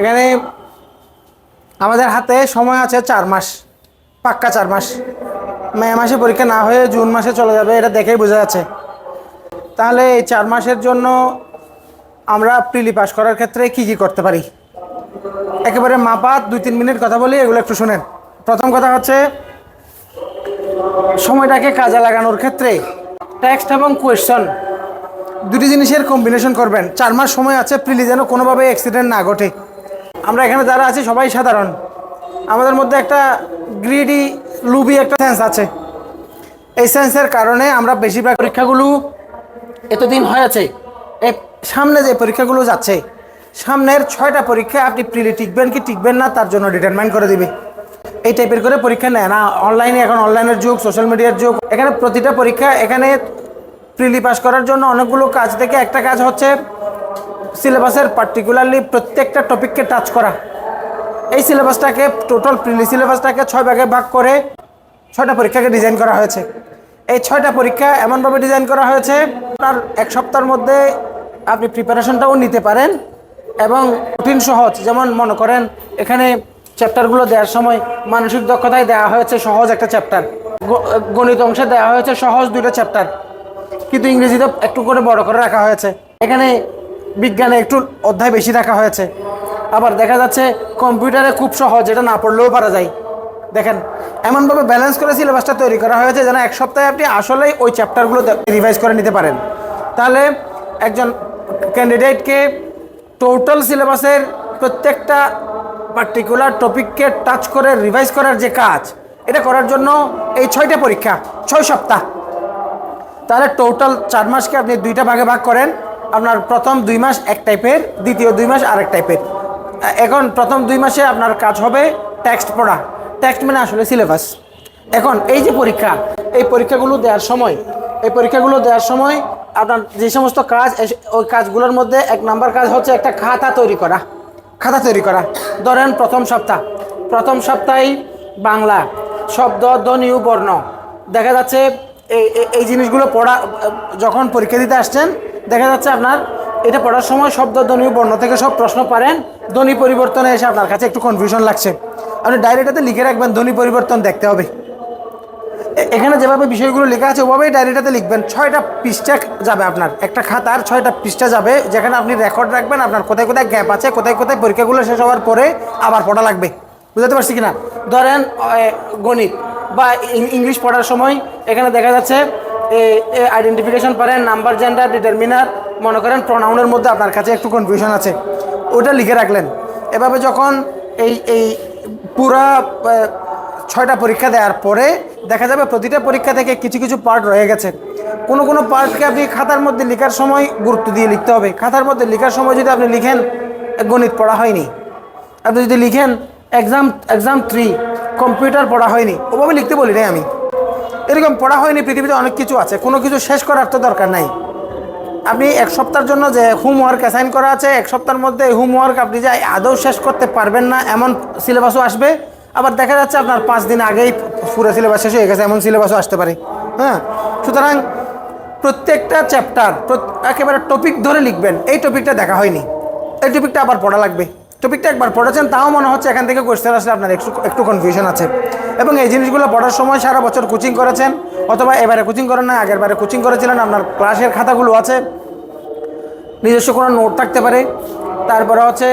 এখানে আমাদের হাতে সময় আছে চার মাস, পাক্কা চার মাস। মে মাসে পরীক্ষা না হয়ে জুন মাসে চলে যাবে, এটা দেখেই বোঝা যাচ্ছে। তাহলে এই চার মাসের জন্য আমরা প্রিলি পাস করার ক্ষেত্রে কি কি করতে পারি? একেবারে মাপাত, দুই তিন মিনিট কথা বলি, এগুলো একটু শুনেন। প্রথম কথা হচ্ছে, সময়টাকে কাজে লাগানোর ক্ষেত্রে টেক্সট এবং কোয়েশ্চন দুটি জিনিসের কম্বিনেশন করবেন। চার মাস সময় আছে, প্রিলি, যেন কোনোভাবে অ্যাক্সিডেন্ট না ঘটে। আমরা এখানে যারা আছি, সবাই সাধারণ। আমাদের মধ্যে একটা গ্রিডি লুবি একটা সেন্স আছে। এই সেন্সের কারণে আমরা বেশিরভাগ পরীক্ষাগুলো এতদিন হয়েছে এই সামনে যে পরীক্ষাগুলো যাচ্ছে, সামনের ছয়টা পরীক্ষা আপনি প্রিলি টিকবেন কি টিকবেন না, তার জন্য ডিটারমাইন করে দিবে। এই টাইপের করে পরীক্ষা নেয় না। অনলাইনে এখন অনলাইনের যুগ সোশ্যাল মিডিয়ার যুগ। এখানে প্রতিটা পরীক্ষা, এখানে প্রিলি পাস করার জন্য অনেকগুলো কাজ থেকে একটা কাজ হচ্ছে সিলেবাসের পার্টিকুলারলি প্রত্যেকটা টপিককে টাচ করা। এই সিলেবাসটাকে টোটাল প্রিলি সিলেবাসটাকে ছয় ভাগে ভাগ করে ছয়টা পরীক্ষাকে ডিজাইন করা হয়েছে। এই ছয়টা পরীক্ষা এমনভাবে ডিজাইন করা হয়েছে আপনার এক সপ্তাহের মধ্যে আপনি প্রিপারেশনটাও নিতে পারেন এবং কঠিন সহজ যেমন মনে করেন, এখানে চ্যাপ্টারগুলো দেওয়ার সময় মানসিক দক্ষতায় দেওয়া হয়েছে সহজ একটা চ্যাপ্টার গণিত অংশে দেওয়া হয়েছে সহজ দুটো চ্যাপ্টার কিন্তু ইংরেজিতে একটু করে বড় করে রাখা হয়েছে। এখানে বিজ্ঞানে একটু অধ্যায় বেশি রাখা হয়েছে। আবার দেখা যাচ্ছে কম্পিউটারে খুব সহজ এটা না পড়লেও পারা যায়। দেখেন, এমনভাবে ব্যালেন্স করে সিলেবাসটা তৈরি করা হয়েছে যেন এক সপ্তাহে আপনি আসলেই ওই চ্যাপ্টারগুলো রিভাইজ করে নিতে পারেন। তাহলে একজন ক্যান্ডিডেটকে টোটাল সিলেবাসের প্রত্যেকটা পার্টিকুলার টপিককে টাচ করে রিভাইজ করার যে কাজ, এটা করার জন্য এই ছয়টা পরীক্ষা, ছয় সপ্তাহ। তাহলে টোটাল চার মাসকে আপনি দুইটা ভাগে ভাগ করেন। আপনার প্রথম দুই মাস এক টাইপের দ্বিতীয় দুই মাস আরেক টাইপের এখন প্রথম দুই মাসে আপনার কাজ হবে টেক্সট পড়া। টেক্সট মানে আসলে সিলেবাস এখন এই যে পরীক্ষা, এই পরীক্ষাগুলো দেওয়ার সময়, এই পরীক্ষাগুলো দেওয়ার সময় আপনার যে সমস্ত কাজ ওই কাজগুলোর মধ্যে এক নাম্বার কাজ হচ্ছে একটা খাতা তৈরি করা। খাতা তৈরি করা। ধরেন প্রথম সপ্তাহ। প্রথম সপ্তাহে বাংলা, শব্দ, ধ্বনি ও বর্ণ। দেখা যাচ্ছে এই এই- জিনিসগুলো পড়া, যখন পরীক্ষা দিতে আসছেন, দেখা যাচ্ছে আপনার এটা পড়ার সময় শব্দ ধ্বনি, বর্ণ থেকে সব প্রশ্ন পারেন, ধ্বনি পরিবর্তনে এসে আপনার কাছে একটু কনফিউশন লাগছে। আপনি ডায়েরিটাতে লিখে রাখবেন, ধ্বনি পরিবর্তন দেখতে হবে। এখানে যেভাবে বিষয়গুলো লেখা আছে, ওভাবেই ডায়েরিটাতে লিখবেন। ছয়টা পৃষ্ঠা যাবে আপনার। একটা খাতার ছয়টা পৃষ্ঠা যাবে, যেখানে আপনি রেকর্ড রাখবেন, আপনার কোথায় কোথায় গ্যাপ আছে, কোথায় কোথায় পরীক্ষাগুলো শেষ হওয়ার পরে আবার পড়া লাগবে। বুঝতে পারছি কিনা? ধরেন গণিত। বা ইংলিশ পড়ার সময় এখানে দেখা যাচ্ছে আইডেন্টিফিকেশন পারেন নাম্বার জেন্ডার ডিটারমিনার মনে করেন প্রোনাউনের মধ্যে আপনার কাছে একটু কনফিউশন আছে। ওটা লিখে রাখলেন। এভাবে যখন এই এই পুরা ছয়টা পরীক্ষা দেওয়ার পরে দেখা যাবে প্রতিটা পরীক্ষা থেকে কিছু কিছু পার্ট রয়ে গেছে। কোনো কোনো পার্টকে আপনি খাতার মধ্যে লেখার সময় গুরুত্ব দিয়ে লিখতে হবে। খাতার মধ্যে লেখার সময় যদি আপনি লিখেন, গণিত পড়া হয়নি। আপনি যদি লিখেন এক্সাম এক্সাম থ্রি কম্পিউটার পড়া হয়নি। ওভাবে লিখতে বলি রে আমি। এরকম পড়া হয়নি, পৃথিবীতে অনেক কিছু আছে। কোনো কিছু শেষ করার তো দরকার নাই। আপনি এক সপ্তাহের জন্য যে হোমওয়ার্ক অ্যাসাইন করা আছে, এক সপ্তাহের মধ্যে এই হোমওয়ার্ক আপনি যে আদৌ শেষ করতে পারবেন না, এমন সিলেবাসও আসবে। আবার দেখা যাচ্ছে আপনার পাঁচ দিন আগেই পুরো সিলেবাস শেষ হয়ে গেছে, এমন সিলেবাসও আসতে পারে। হ্যাঁ? সুতরাং প্রত্যেকটা চ্যাপ্টার একেবারে টপিক ধরে লিখবেন। এই টপিকটা দেখা হয়নি। এই টপিকটা আবার পড়া লাগবে। টপিকটা একবার পড়েছেন, তাও মনে হচ্ছে এখান থেকে কোয়েশ্চেন আসলে আপনার একটু একটু কনফিউশন আছে। এবং এই জিনিসগুলো পড়ার সময় সারা বছর কোচিং করেছেন, অথবা এবারে কোচিং করেন না, আগের বারে কোচিং করেছিলেন, আপনার ক্লাসের খাতাগুলো আছে। নিজস্ব কোনো নোট থাকতে পারে। তারপরে হচ্ছে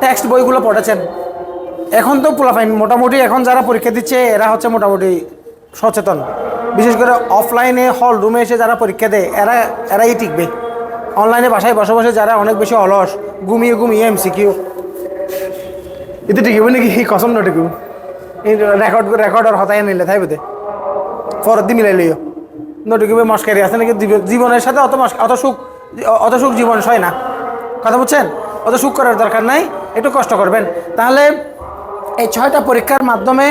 টেক্সট বইগুলো পড়েছেন। এখন তো পোলাফাইন মোটামুটি এখন যারা পরীক্ষা দিচ্ছে, এরা হচ্ছে মোটামুটি সচেতন। বিশেষ করে অফলাইনে হল রুমে এসে যারা পরীক্ষা দেয়, এরা, এরাই টিকবে। অনলাইনে বাসায় বসে বসে যারা অনেক বেশি অলস ঘুমিয়ে ঘুমিয়ে এমসি কিউ এতে টিকিব নাকি? কসম না টিকিব এই রেকর্ড আর হতায় নিলে তাই বোধে? পরের দিন মিলাই লইও। নটিকিবে মস্কারি আছে নাকি? জীবনের সাথে অত অত সুখ অত সুখ জীবন সয় না। কথা বুঝছেন? অত সুখ করার দরকার নাই একটু কষ্ট করবেন। তাহলে এই ছয়টা পরীক্ষার মাধ্যমে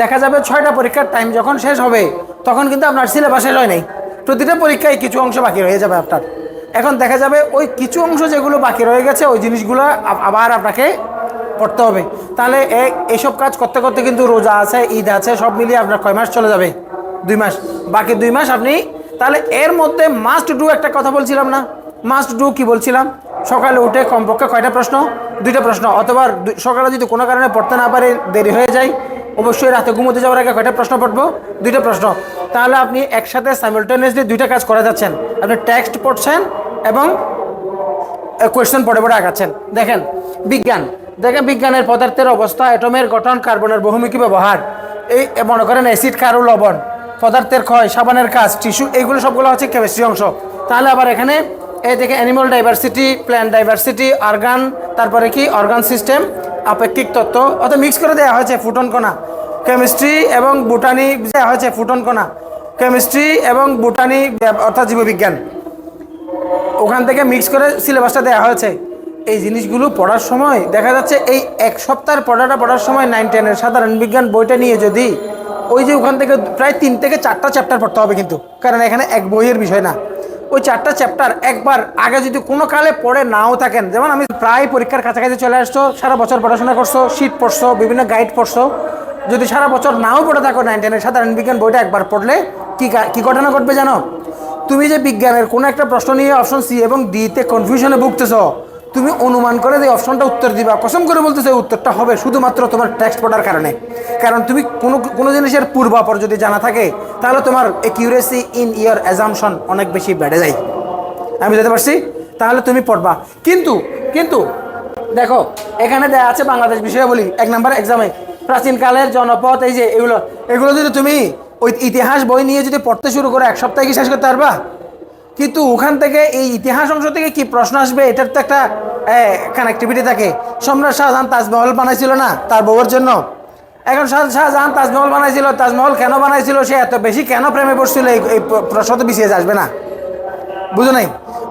দেখা যাবে ছয়টা পরীক্ষার টাইম যখন শেষ হবে তখন কিন্তু আপনার সিলেবাস শেষ হয় নাই। প্রতিটা পরীক্ষায় কিছু অংশ বাকি রয়ে যাবে আপনার। এখন দেখা যাবে ওই কিছু অংশ যেগুলো বাকি রয়ে গেছে, ওই জিনিসগুলো আবার আপনাকে পড়তে হবে। তাহলে এইসব কাজ করতে করতে কিন্তু রোজা আছে, ঈদ আছে, সব মিলিয়ে আপনার কয় মাস চলে যাবে? দুই মাস। বাকি দুই মাস আপনি, তাহলে এর মধ্যে মাস্ট ডু একটা কথা বলছিলাম না? মাস্ট ডু কি বলছিলাম? সকালে উঠে কমপক্ষে কয়টা প্রশ্ন? দুইটা প্রশ্ন। অথবা সকালে যদি কোনো কারণে পড়তে না পারে, দেরি হয়ে যায়। অবশ্যই রাতে ঘুমোতে যাওয়ার আগে কয়টা প্রশ্ন পড়ব? দুইটা প্রশ্ন। তাহলে আপনি একসাথে সাইমultaneously দুইটা কাজ করে যাচ্ছেন। আপনি টেক্সট পড়ছেন এবং কোয়েশ্চেন পড়ে পড়ে আগাচ্ছেন। দেখেন, বিজ্ঞান। দেখেন বিজ্ঞানের পদার্থের অবস্থা, অ্যাটমের গঠন, কার্বনের বহুমুখী ব্যবহার। এই মনে করেন অ্যাসিড কারও লবণ। পদার্থের ক্ষয়, সাবানের কাজ, টিস্যু এইগুলো সবগুলো হচ্ছে কেমিস্ট্রি অংশ। তাহলে আবার এখানে এই দেখে animal diversity plant diversity organ তারপরে কি? অর্গান সিস্টেম আপেক্ষিক তত্ত্ব। অত মিক্স করে দেওয়া হয়েছে ফুটন কণা। কেমিস্ট্রি এবং বুটানি দেওয়া হয়েছে ফুটন কণা। কেমিস্ট্রি এবং বুটানি অর্থাৎ জীববিজ্ঞান। ওখান থেকে মিক্স করে সিলেবাসটা দেওয়া হয়েছে। এই জিনিসগুলো পড়ার সময় দেখা যাচ্ছে এই এক সপ্তাহের পড়াটা পড়ার সময় নাইন টেনের সাধারণ বিজ্ঞান বইটা নিয়ে যদি ওই যে ওখান থেকে প্রায় তিন থেকে চারটা চ্যাপ্টার পড়তে হবে কিন্তু। কারণ এখানে এক বইয়ের বিষয় না। ওই চারটা চ্যাপ্টার একবার আগে যদি কোনো কালে পড়ে নাও থাকেন। যেমন আমি প্রায় পরীক্ষার কাছাকাছি চলে আসছো, সারা বছর পড়াশোনা করছ, শীত পড়ছো, বিভিন্ন গাইড পড়ছো। যদি সারা বছর নাও পড়ে থাকো নাইন টেনের সাধারণ বিজ্ঞান বইটা একবার পড়লে কি কা- ঘটনা ঘটবে জানো? তুমি যে বিজ্ঞানের কোনো একটা প্রশ্ন নিয়ে অপশন সি এবং ডিতে কনফিউশনে ভুগতেছ, তুমি অনুমান করে যে অপশনটা উত্তর দিবা। কসম করে বলতেছে উত্তরটা হবে শুধুমাত্র তোমার টেক্সট পড়ার কারণে। কারণ তুমি কোনো কোনো জিনিসের পূর্বাপর যদি জানা থাকে তাহলে তোমার একিউরেসি ইন ইয়ার অ্যাজামশন অনেক বেশি বেড়ে যায়। আমি যেতে পারছি? তাহলে তুমি পড়বা। কিন্তু কিন্তু, দেখো, এখানে দেয়া আছে বাংলাদেশ বিষয়ে বলি এক নম্বর এক্সামে প্রাচীনকালের জনপথ, এই যে এগুলো এগুলো যদি তুমি ওই ইতিহাস বই নিয়ে যদি পড়তে শুরু করো, এক সপ্তাহে কি শেষ করতে পারবা? কিন্তু ওখান থেকে এই ইতিহাস অংশ থেকে কি প্রশ্ন আসবে, এটার তো একটা কানেক্টিভিটি থাকে। সম্রাট শাহজাহান তাজমহল বানাইছিল না তার বউয়ের জন্য? এখন শাহ- শাহজাহান তাজমহল বানাইছিল, তাজমহল কেন বানাইছিল? সে এত বেশি কেন প্রেমে পড়ছিল? এই প্রশ্ন বিছিয়ে আসবে না। বুঝো নাই?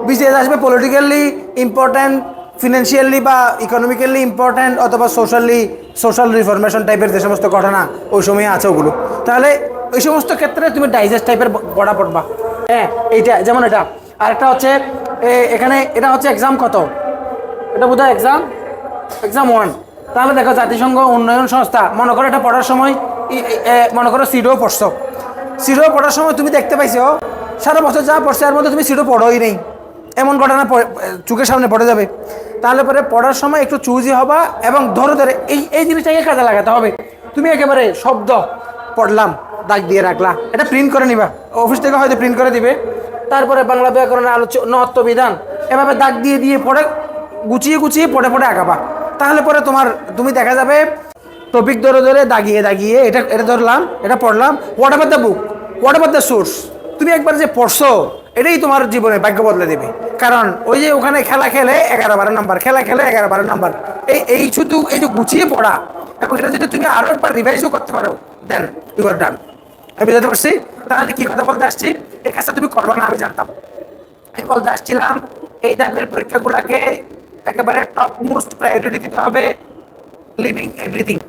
বিশেষ আসবে পলিটিক্যালি ইম্পর্ট্যান্ট ফিনান্সিয়ালি বা ইকোনমিক্যালি ইম্পর্ট্যান্ট অথবা সোশ্যালি সোশ্যাল রিফরমেশন টাইপের যে সমস্ত ঘটনা ওই সময় আছে ওগুলো। তাহলে ওই সমস্ত ক্ষেত্রে তুমি ডাইজেস্ট টাইপের পড়া পড়বা। হ্যাঁ এইটা, যেমন এটা। আরেকটা হচ্ছে এখানে এটা হচ্ছে এক্সাম কত? এটা বোধহয় এক্সাম এক্সাম ওয়ান তাহলে দেখো জাতিসংঘ উন্নয়ন সংস্থা, মনে করো এটা পড়ার সময় মনে করো সিডো পড়ছো। সিডো পড়ার সময় তুমি দেখতে পাইছো, সারা বছর যা পড়ছে এর মধ্যে তুমি সিডো পড়োই নেই। এমন ঘটনা চোখের সামনে পড়ে যাবে। তাহলে পরে পড়ার সময় একটু চুজি হবা এবং ধরে ধরে এই এই জিনিসটাকে কাজে লাগাতে হবে। তুমি একেবারে শব্দ পড়লাম, দাগ দিয়ে রাখলা। এটা প্রিন্ট করে নিবা। অফিস থেকে হয়তো প্রিন্ট করে দিবে। তারপরে বাংলা ব্যাকরণের আলোচনা নহত্ব বিধান এভাবে দাগ দিয়ে দিয়ে পড়ে, গুছিয়ে গুছিয়ে পড়ে পড়ে আঁকাবা তাহলে পরে তোমার, তুমি দেখা যাবে টপিক ধরে ধরে দাগিয়ে দাগিয়ে, এটা এটা ধরলাম, এটা পড়লাম whatever the book whatever the source তুমি একবার যে পড়ছো, এটাই তোমার জীবনে ভাগ্য বদলে দেবে। কারণ ওই যে ওখানে খেলা খেলে এগারো বারো নাম্বার, খেলা খেলে এগারো বারো নাম্বার, এই এই শুধু, এই যে গুছিয়ে পড়া এবং এটা যদি তুমি আরও একবার রিভাইজও করতে পারো দেন ইউ আর ডান আমি বুঝতে পারছি? তাহলে কি কথা বলতে আসছি? এই কাজটা তুমি করবে না, আমি জানতাম। আমি বলতে আসছিলাম, এই টাইপের পরীক্ষাগুলোকে একেবারে টপ মোস্ট প্রায়োরিটি দিতে হবে লিভিং এভরিথিং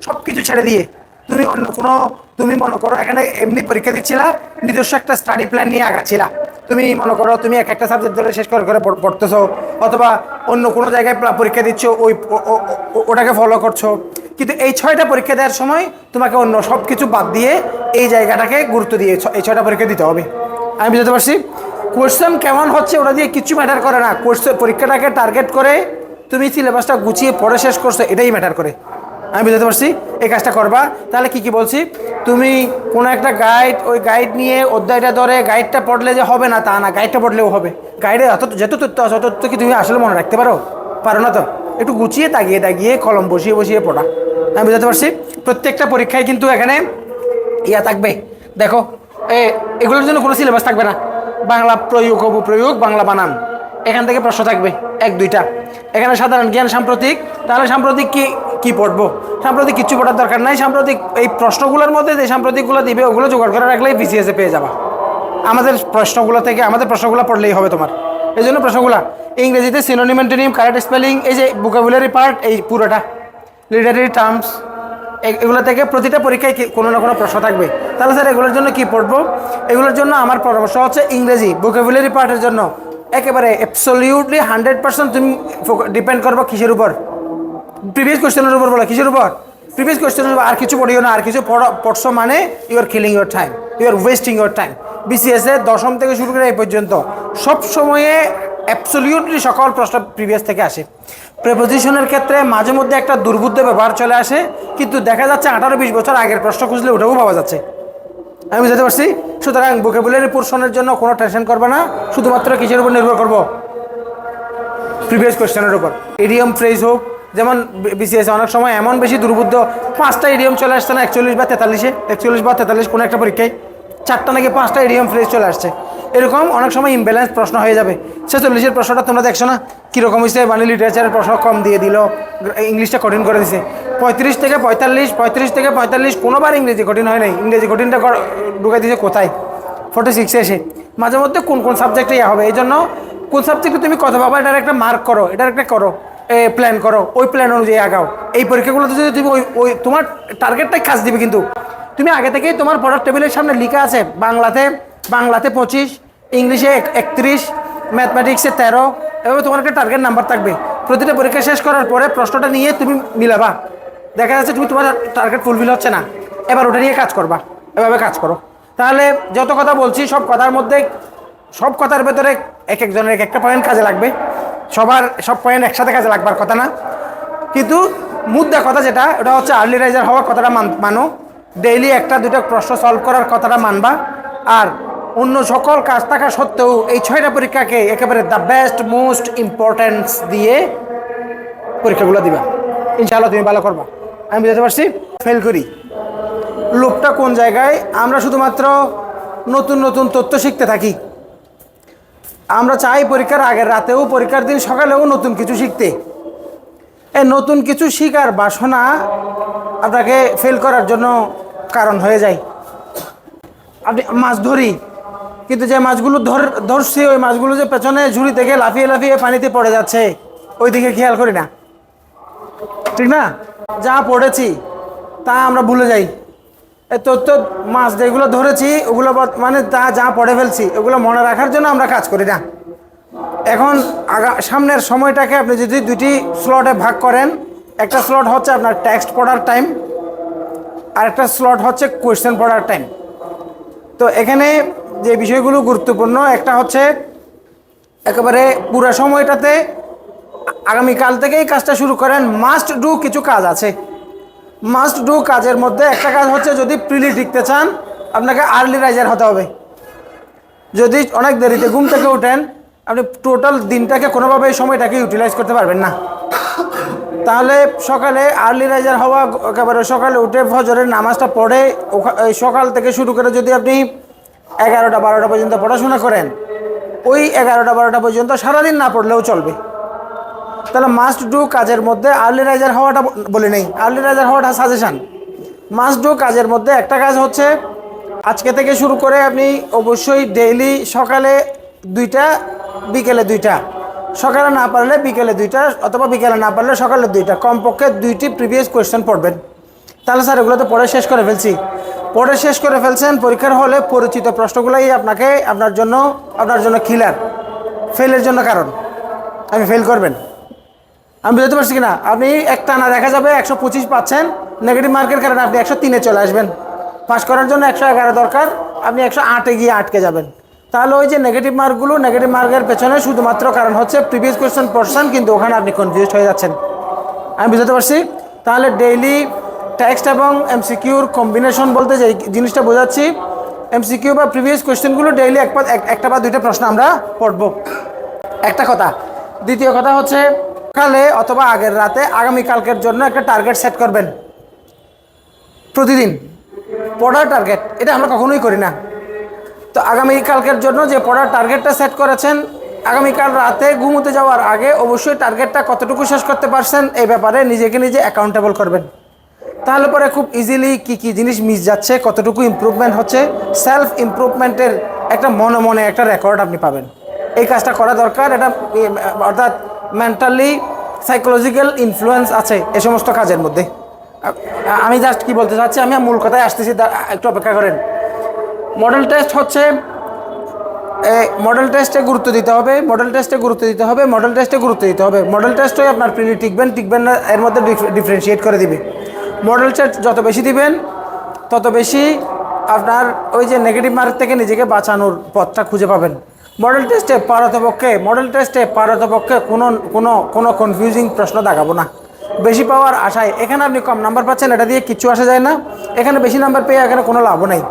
সব কিছু ছেড়ে দিয়ে। তুমি অন্য কোনো, তুমি মনে করো এখানে এমনি পরীক্ষা দিচ্ছিলা, নিজস্ব একটা স্টাডি প্ল্যান নিয়ে আগাচ্ছিলা। তুমি মনে করো তুমি এক একটা সাবজেক্ট ধরে শেষ করে করে পড়- পড়তেছো, অথবা অন্য কোনো জায়গায় পরীক্ষা দিচ্ছ, ওই ওটাকে ফলো করছ। কিন্তু এই ছয়টা পরীক্ষা দেওয়ার সময় তোমাকে অন্য সব কিছু বাদ দিয়ে এই জায়গাটাকে গুরুত্ব দিয়ে এই ছয়টা পরীক্ষা দিতে হবে। আমি বুঝতে পারছি? কোয়েশ্চেন কেমন হচ্ছে ওটা দিয়ে কিছু ম্যাটার করে না। কোয়েশ্চেন পরীক্ষাটাকে টার্গেট করে তুমি সিলেবাসটা গুছিয়ে পড়ে শেষ করছ, এটাই ম্যাটার করে। আমি বুঝতে পারছি? এই কাজটা করবা। তাহলে কি কি বলছি? তুমি কোনো একটা গাইড ওই গাইড নিয়ে অধ্যায়টা ধরে গাইডটা পড়লে যে হবে না, তা না। গাইডটা পড়লেও হবে। গাইডে অত যত তথ্য আছে তথ্য কি তুমি আসলে মনে রাখতে পারো? পারো না তো? একটু গুছিয়ে দাগিয়ে দাগিয়ে কলম বসিয়ে বসিয়ে পড়া। আমি বুঝতে পারছি? প্রত্যেকটা পরীক্ষায় কিন্তু এখানে ইয়া থাকবে। দেখো এগুলোর জন্য কোনো সিলেবাস থাকবে না। বাংলা প্রয়োগ প্রয়োগ বাংলা বানান। এখান থেকে প্রশ্ন থাকবে, এক, দুইটা। এখানে সাধারণ জ্ঞান সাম্প্রতিক। তাহলে সাম্প্রতিক কি কি পড়ব? সাম্প্রতিক কিচ্ছু পড়ার দরকার নাই। সাম্প্রতিক এই প্রশ্নগুলোর মধ্যে যে সাম্প্রতিকগুলো দিবে, ওগুলো জোগাড় করে রাখলেই বিসিএসে পেয়ে যাবা। আমাদের প্রশ্নগুলো থেকে, আমাদের প্রশ্নগুলো পড়লেই হবে তোমার। এই জন্য প্রশ্নগুলো, ইংরেজিতে সিনোনিম অ্যান্টোনিম কারেক্ট স্পেলিং এই যে বুকাবুলারি পার্ট এই পুরোটা। লিটারি টার্মস এগুলো থেকে প্রতিটা পরীক্ষায় কোনো না কোনো প্রশ্ন থাকবে। তাহলে স্যার, এগুলোর জন্য কি পড়ব? এগুলোর জন্য আমার পরামর্শ হচ্ছে ইংরেজি ভোকাবুলারি পার্টের জন্য। একেবারে অ্যাবসলিউটলি হান্ড্রেড পার্সেন্ট তুমি ডিপেন্ড করব কিসের উপর? প্রিভিয়াস কোয়েশ্চেনের উপর বলো, কিসের উপর? প্রিভিয়াস কোয়েশ্চেনের উপর। আর কিছু পড়িও না, আর কিছু পড়ো- পড়ছো মানে you are killing your time you are wasting your time BCS এ দশম থেকে শুরু করে এই পর্যন্ত। সব সময়ে অ্যাবসলিউটলি সকল প্রশ্ন প্রিভিয়াস থেকে আসে। প্রেপোজিশনের ক্ষেত্রে মাঝে মধ্যে একটা দুর্বুদ্ধ ব্যবহার চলে আসে, কিন্তু দেখা যাচ্ছে আঠারো বিশ বছর আগের প্রশ্ন খুঁজলে ওটাও পাওয়া যাচ্ছে। আমি বুঝতে পারছি? সুতরাং ভোকেবুলারি পোর্শনের জন্য কোনো টেনশন করবে না, শুধুমাত্র কিসের উপর নির্ভর করব? প্রিভিয়াস কোয়েশ্চেনের উপর। ইডিয়ম ফ্রেজ হোক, যেমন বিসিএস অনেক সময় এমন বেশি দুর্বুদ্ধ, পাঁচটা ইডিয়ম চলে আসছে না, একচল্লিশ বা তেতাল্লিশে, একচল্লিশ বা তেতাল্লিশ কোনো একটা পরীক্ষায়, চারটা নাকি পাঁচটা ইডিয়ম ফ্রেজ চলে আসছে। এরকম অনেক সময় ইমব্যালেন্স প্রশ্ন হয়ে যাবে। ছেচল্লিশের প্রশ্নটা তোমরা দেখছ না? কীরকম হয়েছে? মানে লিটারেচারের প্রশ্ন কম দিয়ে দিল। ইংলিশটা কঠিন করে দিছে। পঁয়ত্রিশ থেকে পঁয়তাল্লিশ, পঁয়ত্রিশ থেকে পঁয়তাল্লিশ, কোনোবার ইংরেজি কঠিন হয় নাই। ইংরেজি কঠিনটা ঢুকাই দিয়েছে কোথায়? ফোর্টি সিক্সে এসে। মাঝে মধ্যে কোন কোন সাবজেক্টে ইয়ে হবে? এই জন্য কোন সাবজেক্টে তুমি কথা ভাবা এটার একটা মার্ক করো, এটার একটা করো, এ প্ল্যান করো, ওই প্ল্যান অনুযায়ী আগাও। এই পরীক্ষাগুলোতে যদি তুমি ওই ওই তোমার টার্গেটটাই কাজ দিবে কিন্তু। তুমি আগে থেকেই তোমার পড়ার টেবিলের সামনে লেখা আছে, বাংলাতে বাংলাতে পঁচিশ, ইংলিশে একত্রিশ, ম্যাথমেটিক্সে তেরো, এভাবে তোমার একটা টার্গেট নাম্বার থাকবে। প্রতিটা পরীক্ষা শেষ করার পরে প্রশ্নটা নিয়ে তুমি মিলাবা। দেখা যাচ্ছে তুমি তোমার টার্গেট ফুলফিল হচ্ছে না। এবার ওটা নিয়ে কাজ করবা। এভাবে কাজ করো। তাহলে যত কথা বলছি, সব কথার মধ্যে, সব কথার ভেতরে এক একজনের এক একটা পয়েন্ট কাজে লাগবে। সবার সব পয়েন্ট একসাথে কাজে লাগবার কথা না। কিন্তু মুদ্রা কথা যেটা, ওটা হচ্ছে আর্লি রাইজার হওয়ার কথাটা মান ডেইলি একটা দুটো প্রশ্ন সলভ করার কথাটা মানবা। আর অন্য সকল কাজ থাকা সত্ত্বেও এই ছয়টা পরীক্ষাকে একেবারে দ্য বেস্ট মোস্ট ইম্পর্টেন্স দিয়ে পরীক্ষাগুলো দিবা। ইনশাআল্লাহ তুমি ভালো করবা। আমি বুঝতে পারছি? ফেল করি। লোকটা কোন জায়গায়? আমরা শুধুমাত্র নতুন নতুন তথ্য শিখতে থাকি। আমরা চাই পরীক্ষার আগের রাতেও, পরীক্ষার দিন সকালেও নতুন কিছু শিখতে। এই নতুন কিছু শিকার বাসনা আপনাকে ফেল করার জন্য কারণ হয়ে যায়। আপনি মাছ ধরি। কিন্তু যে মাছগুলো ধর, ধরছি, ওই মাছগুলো যে পেছনে ঝুড়ি থেকে লাফিয়ে লাফিয়ে পানিতে পড়ে যাচ্ছে ওই দিকে খেয়াল করি না। ঠিক না? যা পড়েছি, তা আমরা ভুলে যাই। তো তো মাছ যেগুলো ধরেছি, ওগুলো মানে তা যা পড়ে ফেলছি, ওগুলো মনে রাখার জন্য আমরা কাজ করি না। এখন আগা, সামনের সময়টাকে আপনি যদি দুটি স্লটে ভাগ করেন, একটা স্লট হচ্ছে আপনার টেক্সট পড়ার টাইম আর একটা স্লট হচ্ছে কোয়েশ্চেন পড়ার টাইম তো এখানে যে বিষয়গুলো গুরুত্বপূর্ণ, একটা হচ্ছে একেবারে পুরা সময়টাতে আগামীকাল থেকেই কাজটা শুরু করেন মাস্ট ডু কিছু কাজ আছে। মাস্ট ডু কাজের মধ্যে একটা কাজ হচ্ছে যদি প্রিলি লিখতে চান, আপনাকে আর্লি রাইজার হতে হবে। যদি অনেক দেরিতে ঘুম থেকে উঠেন আপনি টোটাল দিনটাকে কোনোভাবে সময়টাকে ইউটিলাইজ করতে পারবেন না। তাহলে সকালে আর্লি রাইজার হওয়া, একেবারে সকালে উঠে ফজরের নামাজটা পড়ে সকাল থেকে শুরু করে যদি আপনি এগারোটা বারোটা পর্যন্ত পড়াশোনা করেন, ওই এগারোটা বারোটা পর্যন্ত সারাদিন না পড়লেও চলবে। তাহলে মাস্ট ডু কাজের মধ্যে আর্লি রাইজার হওয়াটা বলে নেই আর্লি রাইজার হওয়াটা সাজেশান মাস্ট ডু কাজের মধ্যে একটা কাজ হচ্ছে, আজকে থেকে শুরু করে আপনি অবশ্যই ডেইলি সকালে দুইটা, বিকেলে দুইটা। সকালে না পারলে বিকেলে দুইটা অথবা বিকেলে না পারলে সকালে দুইটা। কমপক্ষে দুইটি প্রিভিয়াস কোয়েশ্চেন পড়বেন। তাহলে স্যার এগুলো তো পড়ে শেষ করে ফেলছি। পড়ে শেষ করে ফেলছেন। পরীক্ষার হলে পরিচিত প্রশ্নগুলোই আপনাকে আপনার জন্য আপনার জন্য খিলার ফেলের জন্য কারণ। আপনি ফেল করবেন। আমি বুঝতে পারছি কিনা? আপনি একটা না দেখা যাবে একশো পঁচিশ পাচ্ছেন। নেগেটিভ মার্কের কারণে আপনি একশো তিনে চলে আসবেন। পাস করার জন্য একশো এগারো দরকার। আপনি একশো আটে গিয়ে আটকে যাবেন। তাহলে ওই যে নেগেটিভ মার্কগুলো নেগেটিভ মার্কের পেছনে শুধুমাত্র কারণ হচ্ছে প্রিভিয়াস কোয়েশ্চেন পড়ছেন কিন্তু ওখানে আপনি কনফিউজ হয়ে যাচ্ছেন। আমি বুঝতে পারছি? তাহলে ডেইলি টেক্সট এবং এমসিকিউর কম্বিনেশন বলতে যে জিনিসটা বোঝাচ্ছি এমসিকিউ বা প্রিভিয়াস কোয়েশ্চেনগুলো ডেইলি এক একটা বা দুইটা প্রশ্ন আমরা পড়ব। একটা কথা, দ্বিতীয় কথা হচ্ছে, কালে অথবা আগের রাতে আগামীকালকের জন্য একটা টার্গেট সেট করবেন। প্রতিদিন। পড়ার টার্গেট এটা আমরা কখনোই করি না। তো আগামীকালকের জন্য যে পড়ার টার্গেটটা সেট করেছেন আগামীকাল রাতে ঘুমোতে যাওয়ার আগে অবশ্যই টার্গেটটা কতটুকু শেষ করতে পারছেন, এই ব্যাপারে নিজেকে নিজে অ্যাকাউন্টেবল করবেন। তাহলে পরে খুব ইজিলি কি কি জিনিস মিস যাচ্ছে, কতটুকু ইমপ্রুভমেন্ট হচ্ছে সেলফ ইম্প্রুভমেন্টের একটা মনে মনে একটা রেকর্ড আপনি পাবেন। এই কাজটা করা দরকার, এটা অর্থাৎ মেন্টালি সাইকোলজিক্যাল ইনফ্লুয়েন্স আছে এ সমস্ত কাজের মধ্যে। আমি জাস্ট কি বলতে চাচ্ছি, আমি মূল কথায় আসতেছি একটু অপেক্ষা করেন। মডেল টেস্ট হচ্ছে মডেল টেস্টে গুরুত্ব দিতে হবে মডেল টেস্টে গুরুত্ব দিতে হবে মডেল টেস্টে গুরুত্ব দিতে হবে। মডেল টেস্টই আপনার প্রিলি টিকবেন টিকবেন না, এর মধ্যে ডিফারেন্সিয়েট করে দিবে। মডেল টেস্ট যত বেশি দিবেন, তত বেশি আপনার ওই যে নেগেটিভ মার্ক থেকে নিজেকে বাঁচানোর পথটা খুঁজে পাবেন। মডেল টেস্টে পারতপক্ষে মডেল টেস্টে পারতপক্ষে কোনো কোনো কোনো কনফিউজিং প্রশ্ন দেখাবো না। বেশি পাওয়ার আশায়, এখানে আপনি কম নাম্বার পাচ্ছেন, এটা দিয়ে কিচ্ছু আসা যায় না। এখানে বেশি নাম্বার পেয়ে এখানে কোনো লাভও নেই।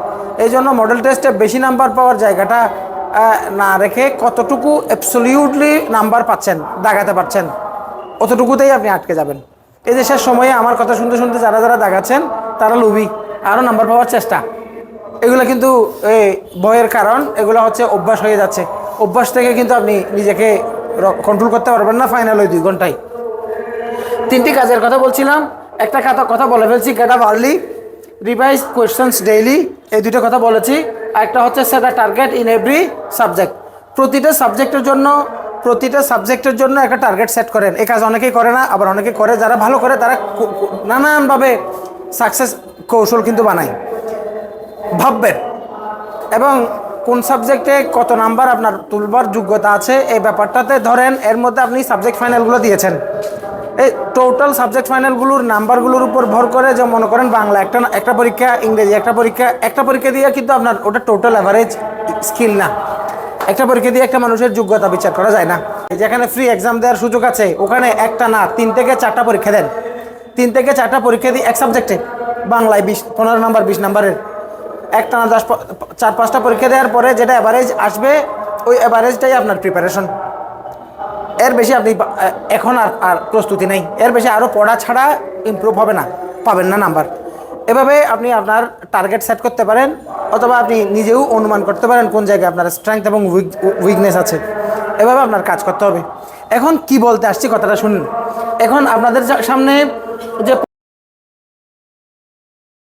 এই জন্য মডেল টেস্টে বেশি নাম্বার পাওয়ার জায়গাটা না রেখে কতটুকু অ্যাবসলিউটলি নাম্বার পাচ্ছেন দাগাতে পারছেন, অতটুকুতেই আপনি আটকে যাবেন। এই যে শেষ সময়ে আমার কথা শুনতে শুনতে যারা যারা দাগাচ্ছেন তারা লুবি আরও নাম্বার পাওয়ার চেষ্টা। এগুলো কিন্তু এই ভয়ের কারণ, এগুলো হচ্ছে অভ্যাস হয়ে যাচ্ছে। অভ্যাস থেকে কিন্তু আপনি নিজেকে কন্ট্রোল করতে পারবেন না ফাইনাল ওই দুই ঘন্টায়। তিনটি কাজের কথা বলছিলাম, একটা কথা কথা বলে ফেলছি get up early revise questions daily এই দুটো কথা বলেছি। আর একটা হচ্ছে সেটা টার্গেট ইন এভরি সাবজেক্ট প্রতিটা সাবজেক্টের জন্য প্রতিটা সাবজেক্টের জন্য একটা টার্গেট সেট করেন। এই কাজ অনেকেই করে না, আবার অনেকে করে, যারা ভালো করে তারা নানানভাবে সাকসেস কৌশল কিন্তু বানায়। ভাববেন। এবং কোন সাবজেক্টে কত নাম্বার আপনার তুলবার যোগ্যতা আছে, এই ব্যাপারটাতে ধরেন এর মধ্যে আপনি সাবজেক্ট ফাইনালগুলো দিয়েছেন। এই টোটাল সাবজেক্ট ফাইনালগুলোর নাম্বারগুলোর উপর ভর করে যে মনে করেন বাংলা একটা একটা পরীক্ষা, ইংরেজি একটা পরীক্ষা একটা পরীক্ষা দিয়ে কিন্তু আপনার ওটা টোটাল অ্যাভারেজ স্কিল না। একটা পরীক্ষা দিয়ে একটা মানুষের যোগ্যতা বিচার করা যায় না। যেখানে ফ্রি এক্সাম দেওয়ার সুযোগ আছে, ওখানে একটা না, তিন থেকে চারটা পরীক্ষা দেন। তিন থেকে চারটা পরীক্ষা দিয়ে এক সাবজেক্টে বাংলায় বিশ, পনেরো নম্বর, বিশ নাম্বারের। একটা না দশ, চার, পাঁচটা পরীক্ষা দেওয়ার পরে যেটা অ্যাভারেজ আসবে, ওই অ্যাভারেজটাই আপনার প্রিপারেশন এর বেশি আপনি এখন আর আর প্রস্তুতি নেই। এর বেশি আরও পড়া ছাড়া ইমপ্রুভ হবে না, পাবেন না নাম্বার এভাবে আপনি আপনার টার্গেট সেট করতে পারেন, অথবা আপনি নিজেও অনুমান করতে পারেন কোন জায়গায় আপনার স্ট্রেংথ এবং উইকনেস আছে। এভাবে আপনার কাজ করতে হবে। এখন কি বলতে আসছি, কথাটা শুনুন। এখন আপনাদের সামনে যে